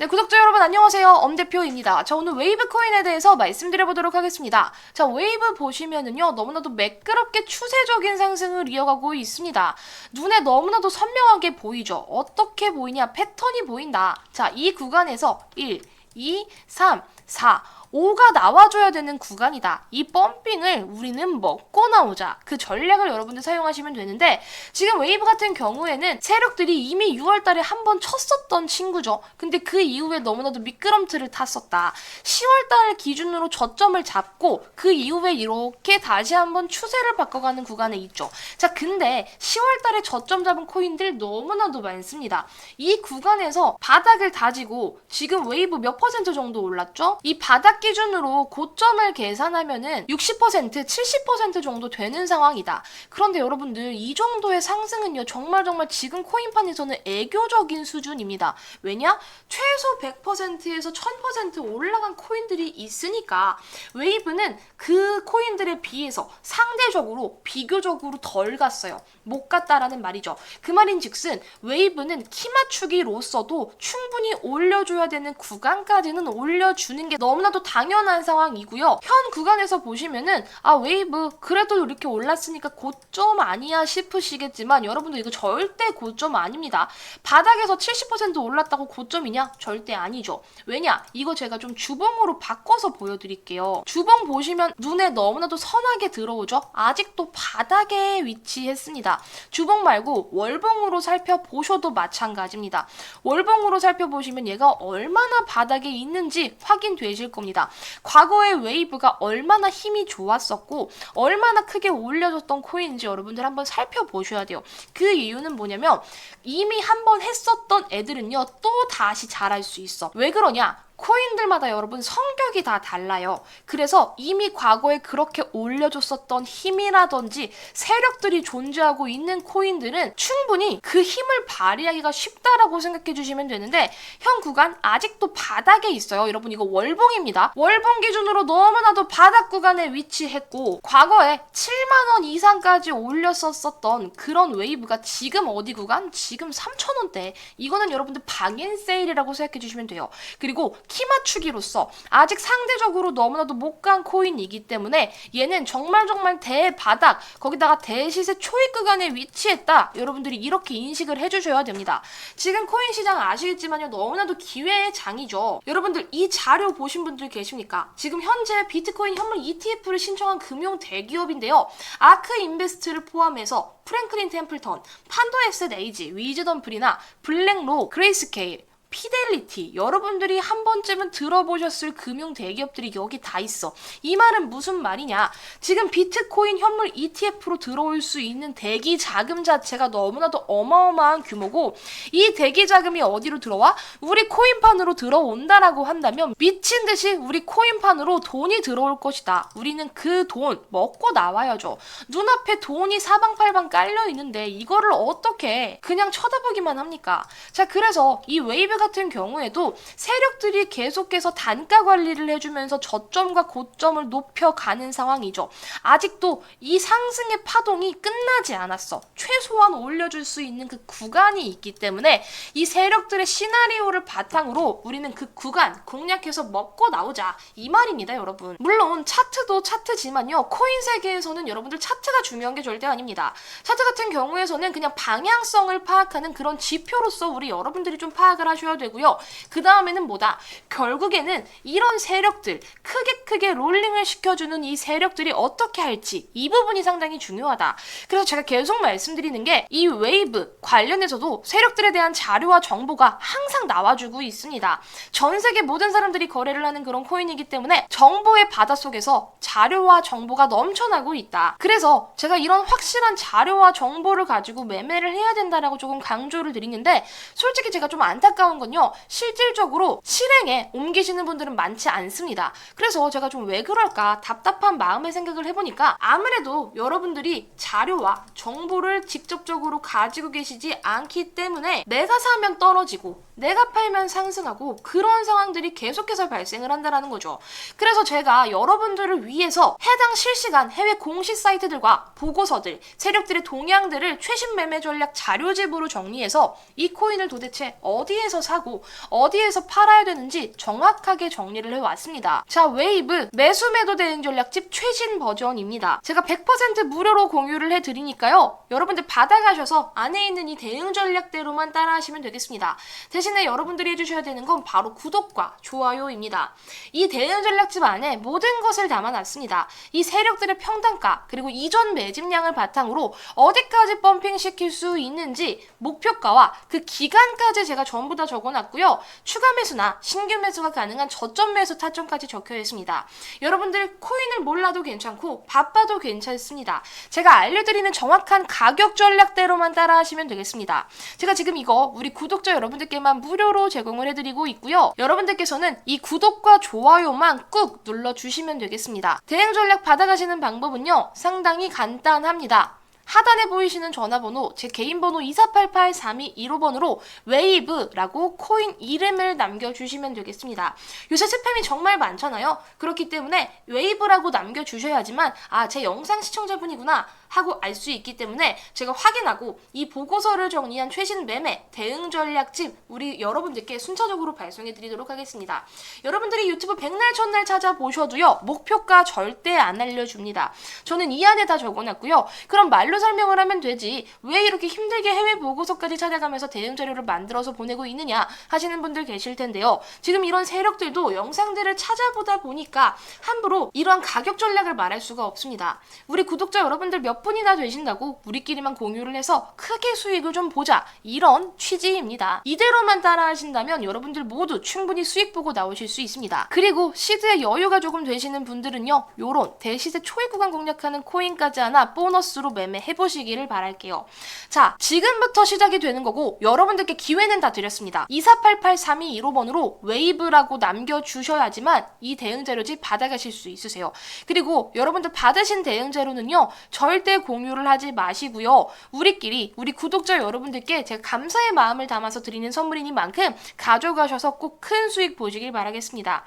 네, 구독자 여러분 안녕하세요. 엄대표입니다. 자, 오늘 웨이브 코인에 대해서 말씀드려보도록 하겠습니다. 자, 웨이브 보시면은요, 너무나도 매끄럽게 추세적인 상승을 이어가고 있습니다. 눈에 너무나도 선명하게 보이죠? 어떻게 보이냐? 패턴이 보인다. 자, 이 구간에서 1, 2, 3, 4, 5가 나와줘야 되는 구간이다. 이 펌핑을 우리는 먹고 나오자. 그 전략을 여러분들 사용하시면 되는데, 지금 웨이브 같은 경우에는 세력들이 이미 6월 달에 한 번 쳤었던 친구죠. 근데 그 이후에 너무나도 미끄럼틀을 탔었다. 10월 달 기준으로 저점을 잡고 그 이후에 이렇게 다시 한번 추세를 바꿔가는 구간에 있죠. 자, 근데 10월 달에 저점 잡은 코인들 너무나도 많습니다. 이 구간에서 바닥을 다지고 지금 웨이브 몇 퍼센트 정도 올랐죠? 이 바닥 기준으로 고점을 계산하면은 60%, 70% 정도 되는 상황이다. 그런데 여러분들 이 정도의 상승은요 정말 정말 지금 코인판에서는 애교적인 수준입니다. 왜냐? 최소 100%에서 1000% 올라간 코인들이 있으니까 웨이브는 그 코인들에 비해서 상대적으로 비교적으로 덜 갔어요. 못 갔다라는 말이죠. 그 말인즉슨 웨이브는 키 맞추기로서도 충분히 올려줘야 되는 구간까지는 올려주는 게 너무나도 당연한 상황이고요. 현 구간에서 보시면은 아 웨이브 그래도 이렇게 올랐으니까 고점 아니야 싶으시겠지만 여러분들 이거 절대 고점 아닙니다. 바닥에서 70% 올랐다고 고점이냐? 절대 아니죠. 왜냐? 이거 제가 좀 주봉으로 바꿔서 보여드릴게요. 주봉 보시면 눈에 너무나도 선하게 들어오죠? 아직도 바닥에 위치했습니다. 주봉 말고 월봉으로 살펴보셔도 마찬가지입니다. 월봉으로 살펴보시면 얘가 얼마나 바닥에 있는지 확인되실 겁니다. 과거의 웨이브가 얼마나 힘이 좋았었고 얼마나 크게 올려줬던 코인인지 여러분들 한번 살펴보셔야 돼요. 그 이유는 뭐냐면 이미 한 번 했었던 애들은요 또 다시 잘할 수 있어. 왜 그러냐? 코인들마다 여러분 성격이 다 달라요. 그래서 이미 과거에 그렇게 올려줬었던 힘이라든지 세력들이 존재하고 있는 코인들은 충분히 그 힘을 발휘하기가 쉽다라고 생각해 주시면 되는데 현 구간 아직도 바닥에 있어요. 여러분 이거 월봉입니다. 월봉 기준으로 너무나도 바닥 구간에 위치했고 과거에 7만 원 이상까지 올렸었었던 그런 웨이브가 지금 어디 구간? 지금 3천 원대. 이거는 여러분들 방엔 세일이라고 생각해 주시면 돼요. 그리고 키 맞추기로서 아직 상대적으로 너무나도 못 간 코인이기 때문에 얘는 정말 정말 대바닥 거기다가 대시세 초입 구간에 위치했다. 여러분들이 이렇게 인식을 해주셔야 됩니다. 지금 코인 시장 아시겠지만요 너무나도 기회의 장이죠. 여러분들 이 자료 보신 분들 계십니까? 지금 현재 비트코인 현물 ETF를 신청한 금융 대기업인데요. 아크 인베스트를 포함해서 프랭클린 템플턴, 판도 에셋 에이지, 위즈덤플이나 블랙로, 그레이스케일 피델리티 여러분들이 한 번쯤은 들어보셨을 금융 대기업들이 여기 다 있어. 이 말은 무슨 말이냐? 지금 비트코인 현물 ETF로 들어올 수 있는 대기 자금 자체가 너무나도 어마어마한 규모고 이 대기 자금이 어디로 들어와? 우리 코인판으로 들어온다라고 한다면 미친 듯이 우리 코인판으로 돈이 들어올 것이다. 우리는 그 돈 먹고 나와야죠. 눈앞에 돈이 사방팔방 깔려 있는데 이거를 어떻게 그냥 쳐다보기만 합니까? 자, 그래서 이 웨이브 같은 경우에도 세력들이 계속해서 단가 관리를 해주면서 저점과 고점을 높여가는 상황이죠. 아직도 이 상승의 파동이 끝나지 않았어. 최소한 올려줄 수 있는 그 구간이 있기 때문에 이 세력들의 시나리오를 바탕으로 우리는 그 구간 공략해서 먹고 나오자. 이 말입니다, 여러분. 물론 차트도 차트지만요. 코인 세계에서는 여러분들 차트가 중요한 게 절대 아닙니다. 차트 같은 경우에서는 그냥 방향성을 파악하는 그런 지표로서 우리 여러분들이 좀 파악을 하셔야 되고요. 그 다음에는 뭐다? 결국에는 이런 세력들, 크게 크게 롤링을 시켜주는 이 세력들이 어떻게 할지 이 부분이 상당히 중요하다. 그래서 제가 계속 말씀드리는 게 이 웨이브 관련해서도 세력들에 대한 자료와 정보가 항상 나와주고 있습니다. 전 세계 모든 사람들이 거래를 하는 그런 코인이기 때문에 정보의 바닷속에서 자료와 정보가 넘쳐나고 있다. 그래서 제가 이런 확실한 자료와 정보를 가지고 매매를 해야 된다라고 조금 강조를 드리는데 솔직히 제가 좀 안타까운 건요. 실질적으로 실행에 옮기시는 분들은 많지 않습니다. 그래서 제가 좀 왜 그럴까 답답한 마음의 생각을 해보니까 아무래도 여러분들이 자료와 정보를 직접적으로 가지고 계시지 않기 때문에 내가 사면 떨어지고 내가 팔면 상승하고 그런 상황들이 계속해서 발생을 한다라는 거죠. 그래서 제가 여러분들을 위해서 해당 실시간 해외 공식 사이트들과 보고서들, 세력들의 동향들을 최신 매매 전략 자료집으로 정리해서 이 코인을 도대체 어디에서 사고 어디에서 팔아야 되는지 정확하게 정리를 해왔습니다. 자, 웨이브 매수 매도 대응 전략집 최신 버전입니다. 제가 100% 무료로 공유를 해드리니까요. 여러분들 받아가셔서 안에 있는 이 대응 전략대로만 따라하시면 되겠습니다. 대신에 여러분들이 해주셔야 되는 건 바로 구독과 좋아요입니다. 이 대응 전략집 안에 모든 것을 담아놨습니다. 이 세력들의 평단가 그리고 이전 매집량을 바탕으로 어디까지 펌핑 시킬 수 있는지 목표가와 그 기간까지 제가 전부 다 적어놨고요. 추가 매수나 신규 매수가 가능한 저점 매수 타점까지 적혀 있습니다. 여러분들 코인을 몰라도 괜찮고 바빠도 괜찮습니다. 제가 알려드리는 정확한 가격 전략대로만 따라하시면 되겠습니다. 제가 지금 이거 우리 구독자 여러분들께만 무료로 제공을 해드리고 있고요. 여러분들께서는 이 구독과 좋아요만 꾹 눌러주시면 되겠습니다. 대행 전략 받아가시는 방법은요. 상당히 간단합니다. 하단에 보이시는 전화번호, 제 개인 번호 2488-3215번으로 웨이브라고 코인 이름을 남겨주시면 되겠습니다. 요새 스팸이 정말 많잖아요. 그렇기 때문에 웨이브라고 남겨주셔야지만, 아, 제 영상 시청자분이구나 하고 알 수 있기 때문에 제가 확인하고 이 보고서를 정리한 최신 매매 대응 전략 집 우리 여러분들께 순차적으로 발송해 드리도록 하겠습니다. 여러분들이 유튜브 백날 첫날 찾아보셔도요, 목표가 절대 안 알려줍니다. 저는 이 안에 다 적어놨고요. 그럼 말로 설명을 하면 되지. 왜 이렇게 힘들게 해외 보고서까지 찾아가면서 대응 자료를 만들어서 보내고 있느냐 하시는 분들 계실 텐데요. 지금 이런 세력들도 영상들을 찾아보다 보니까 함부로 이러한 가격 전략을 말할 수가 없습니다. 우리 구독자 여러분들 몇 분이나 되신다고 우리끼리만 공유를 해서 크게 수익을 좀 보자. 이런 취지입니다. 이대로만 따라 하신다면 여러분들 모두 충분히 수익 보고 나오실 수 있습니다. 그리고 시드에 여유가 조금 되시는 분들은요. 요런 대시세 초입 구간 공략하는 코인까지 하나 보너스로 매매해 보시기를 바랄게요. 자, 지금부터 시작이 되는 거고 여러분들께 기회는 다 드렸습니다. 2488-3215번으로 웨이브라고 남겨주셔야지만 이 대응 자료집 받아가실 수 있으세요. 그리고 여러분들 받으신 대응 자료는요. 절대 공유를 하지 마시고요. 우리끼리 우리 구독자 여러분들께 제가 감사의 마음을 담아서 드리는 선물이니만큼 가져가셔서 꼭 큰 수익 보시길 바라겠습니다.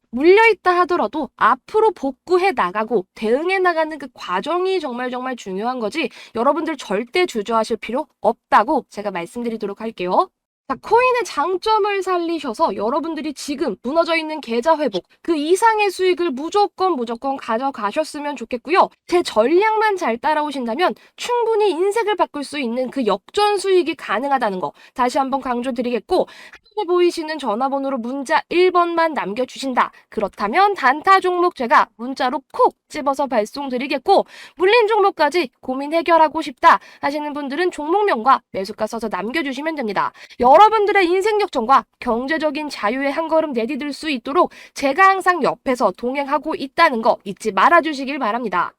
물려있다 하더라도 앞으로 복구해 나가고 대응해 나가는 그 과정이 정말 정말 중요한 거지 여러분들 절대 주저하실 필요 없다고 제가 말씀드리도록 할게요. 자, 코인의 장점을 살리셔서 여러분들이 지금 무너져 있는 계좌 회복, 그 이상의 수익을 무조건 무조건 가져가셨으면 좋겠고요. 제 전략만 잘 따라오신다면 충분히 인생을 바꿀 수 있는 그 역전 수익이 가능하다는 거 다시 한번 강조드리겠고, 하단에 보이시는 전화번호로 문자 1번만 남겨주신다. 그렇다면 단타 종목 제가 문자로 콕 집어서 발송드리겠고, 물린 종목까지 고민 해결하고 싶다 하시는 분들은 종목명과 매수가 써서 남겨주시면 됩니다. 여러분들의 인생 역전과 경제적인 자유에 한 걸음 내디딜 수 있도록 제가 항상 옆에서 동행하고 있다는 거 잊지 말아주시길 바랍니다.